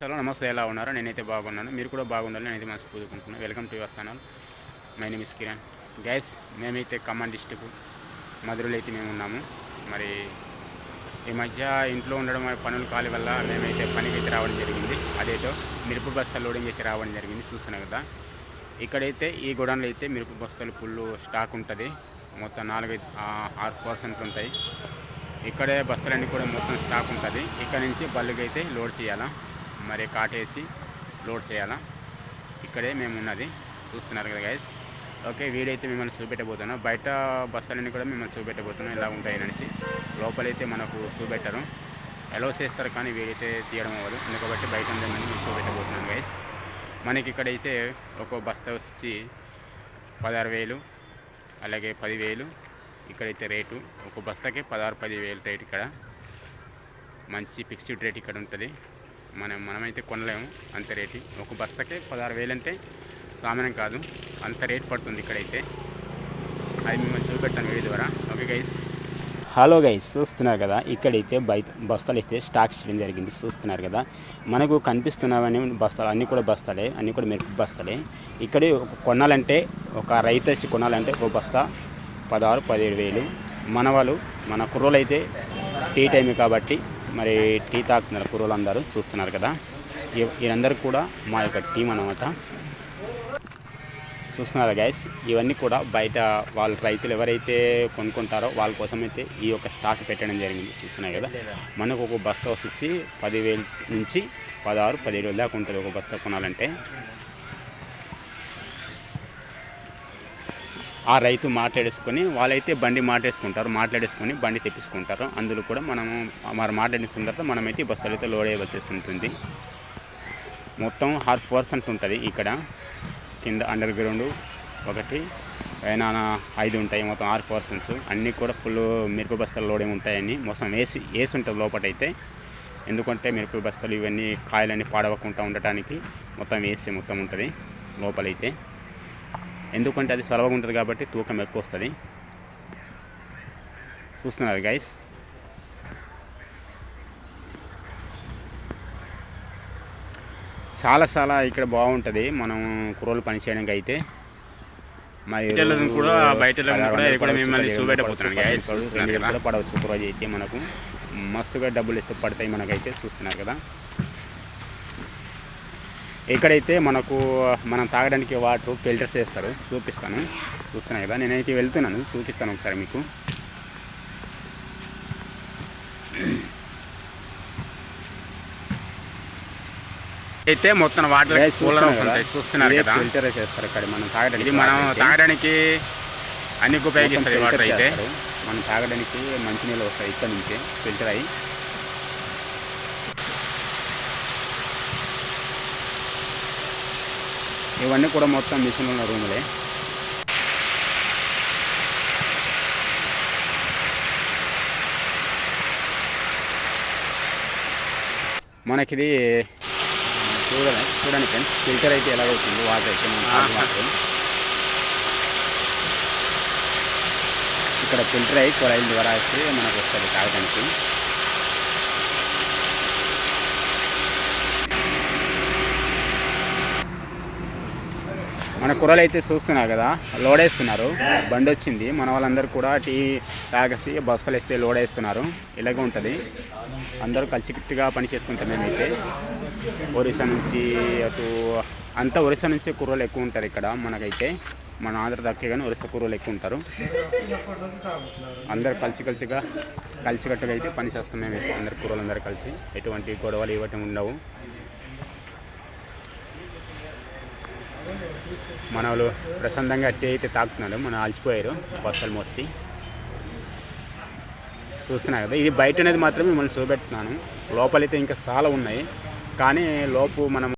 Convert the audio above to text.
Hello నమస్తే. ఎలా ఉన్నారు? నేనైతే బాగున్నాను. మీరు కూడా బాగుండాలని నేనైతే మనసు పూజుకుంటున్నాను welcome to your channel. My name is Kiran. Guys మేమైతే ఖమ్మం డిస్టిక్ మధురలో అయితే మేము ఉన్నాము. మరి ఈ మధ్య ఇంట్లో ఉండడం పనులు కాలి వల్ల మేమైతే పనికి అయితే రావడం జరిగింది. అదేటో మిరపు బస్తాలు లోడింగ్ అయితే రావడం జరిగింది. చూస్తున్నాం కదా. ఇక్కడైతే ఈ గోడౌన్లో అయితే మిరపు బస్తాలు ఫుల్ స్టాక్ ఉంటుంది. మొత్తం నాలుగైదు ఆరు పర్సెంట్లు ఉంటాయి. ఇక్కడే బస్తాలన్నీ కూడా మొత్తం స్టాక్ ఉంటుంది. ఇక్కడ నుంచి బల్లుకి అయితే లోడ్ చేయాలా? మరి కాటేసి లోడ్ చేయాలా? ఇక్కడే మేము ఉన్నది చూస్తున్నారు కదా గైస్ ఓకే వీడైతే మిమ్మల్ని చూపెట్టబోతున్నాం. బయట బస్తాలన్నీ కూడా మిమ్మల్ని చూపెట్టబోతున్నాం. ఎలా ఉంటాయి అనేసి లోపలైతే మనకు చూపెట్టరు. ఎలా చేస్తారు కానీ వీడైతే తీయడం అవ్వదు. ఎందుకబట్టి బయట ఉందని మేము చూపెట్టబోతున్నాం గైస్ మనకి ఇక్కడైతే ఒక బస్తా వచ్చి పదహారు వేలు అలాగే పదివేలు ఇక్కడైతే రేటు. ఒక బస్తాకి పదహారు పదివేలు రేట్ ఇక్కడ. మంచి ఫిక్స్డ్ రేట్ ఇక్కడ ఉంటుంది. మనం మనమైతే కొనలేము అంత రేటు. ఒక బస్తాకి పదహారు వేలు అంటే సామాన్యం కాదు. అంత రేట్ పడుతుంది ఇక్కడైతే. అది మిమ్మల్ని చూపెట్టాను వీడియో ద్వారా. Okay guys. హలో గైస్ చూస్తున్నారు కదా ఇక్కడైతే బై బస్తాలు అయితే స్టాక్ చేయడం జరిగింది. చూస్తున్నారు కదా మనకు కనిపిస్తున్నవన్నీ బస్తాలు అన్నీ కూడా బస్తాలే అన్నీ కూడా మిరప బస్తాలే. ఇక్కడ కొనాలంటే ఒక రైతు కొనాలంటే ఒక బస్తా పదహారు పదిహేడు వేలు. మన వాళ్ళు మన కుర్రోలు అయితే టీ టైం కాబట్టి మరి టీ తాగుతున్నారు పూర్వులందరూ అందరూ చూస్తున్నారు కదా. వీరందరూ కూడా మా యొక్క టీం అన్నమాట. చూస్తున్నారు గైస్ ఇవన్నీ కూడా బయట వాళ్ళ రైతులు ఎవరైతే కొనుక్కుంటారో వాళ్ళ కోసం అయితే ఈ యొక్క స్టాక్ పెట్టడం జరిగింది చూస్తున్నారు కదా. మనకు ఒక బస్తా వచ్చేసి పదివేలు నుంచి పదహారు పదిహేడు వేలు దాకా ఉంటుంది ఒక బస్తా కొనాలంటే. ఆ రైతు మాట్లాడేసుకొని వాళ్ళైతే బండి మాట్లాడేసుకుంటారు మాట్లాడేసుకొని బండి తెప్పించుకుంటారు. అందులో కూడా మనము మరి మాట్లాడేసుకున్న తర్వాత మనమైతే ఈ బస్సులు అయితే లోడ్ అయ్యవలసి ఉంటుంది. మొత్తం హాఫ్ పర్సెంట్ ఉంటుంది ఇక్కడ. కింద అండర్ గ్రౌండ్ ఒకటి పైన ఐదు ఉంటాయి మొత్తం ఆరు పర్సన్స్ అన్నీ కూడా ఫుల్ మిరప బస్తాలు లోడే ఉంటాయని మొత్తం వేసి వేసి ఉంటుంది లోపటైతే. ఎందుకంటే మిరప బస్తాలు ఇవన్నీ కాయలన్నీ పాడవకుండా ఉండటానికి మొత్తం వేసి మొత్తం ఉంటుంది లోపలైతే. ఎందుకంటే అది సలవగా ఉంటుంది కాబట్టి తూకం ఎక్కువ వస్తుంది. చూస్తున్నారు గైస్ చాలా చాలా ఇక్కడ బాగుంటుంది. మనం కుర్రోలు పని చేయడానికి అయితే. కూడా పడవచ్చు కుర్రోజు అయితే మనకు. మస్తుగా డబ్బులు ఇస్తే పడతాయి మనకైతే చూస్తున్నారు కదా. ఇక్కడైతే మనకు మనం తాగడానికి వాటర్ ఫిల్టర్స్ చేస్తారు చూపిస్తాను చూస్తున్నాను కదా నేనైతే వెళ్తున్నాను చూపిస్తాను ఒకసారి మీకు అయితే మొత్తం వాటర్ కూలర్ చూస్తున్నారు కదా? ఉంటాయి చూస్తున్నారు ఇదే కదా ఫిల్టర్ చేస్తారు ఇక్కడ మనం తాగడానికి ఇది మనం. తాగడానికి అన్ని ఫిల్టర్ వాటర్ అయితే. మనం తాగడానికి మంచినీళ్ళు వస్తాయి ఇక్కడ నుంచి ఫిల్టర్ అయ్యి ఇవన్నీ కూడా మొత్తం మిషన్ ఉన్న రూములే మనకిది చూడండి చూడండి ఫ్రెండ్స్ ఫిల్టర్ అయితే ఎలా అవుతుంది వాటర్ అయితే. వాటర్ ఇక్కడ ఫిల్టర్ అయ్యి కొరైల్ ద్వారా వస్తే మనకు వస్తుంది తాగడానికి మన కూరలు అయితే చూస్తున్నారు కదా లోడ్ వేస్తున్నారు బండి వచ్చింది మన వాళ్ళందరూ కూడా టీ తాగసి బస్తాలు వేస్తే లోడ్ వేస్తున్నారు ఇలాగే ఉంటుంది. అందరూ కలిసికట్టుగా పని చేసుకుంటాం మేమైతే. ఒరిస్సా నుంచి అటు అంతా ఒరిస్సా నుంచి కూరలు ఎక్కువ ఉంటారు ఇక్కడ మనకైతే. మన ఆంధ్ర దక్కే కానీ ఒరిస్సా కూరలు ఎక్కువ ఉంటారు. అందరు కలిసి కలిసిగా కలిసికట్టుగా అయితే పని చేస్తాం మేమైతే. అందరు కూరలు అందరు కలిసి. ఎటువంటి గొడవలు ఇవ్వటం ఉండవు. మన వాళ్ళు ప్రశాంతంగా టీ అయితే తాకుతున్నారు మనం అలసిపోయారు. బస్సులు మోసి. చూస్తున్నారు కదా ఇది బయట అనేది మాత్రం మిమ్మల్ని చూపెడుతున్నాను. లోపలైతే ఇంకా చాలా ఉన్నాయి. కానీ లోపు మనం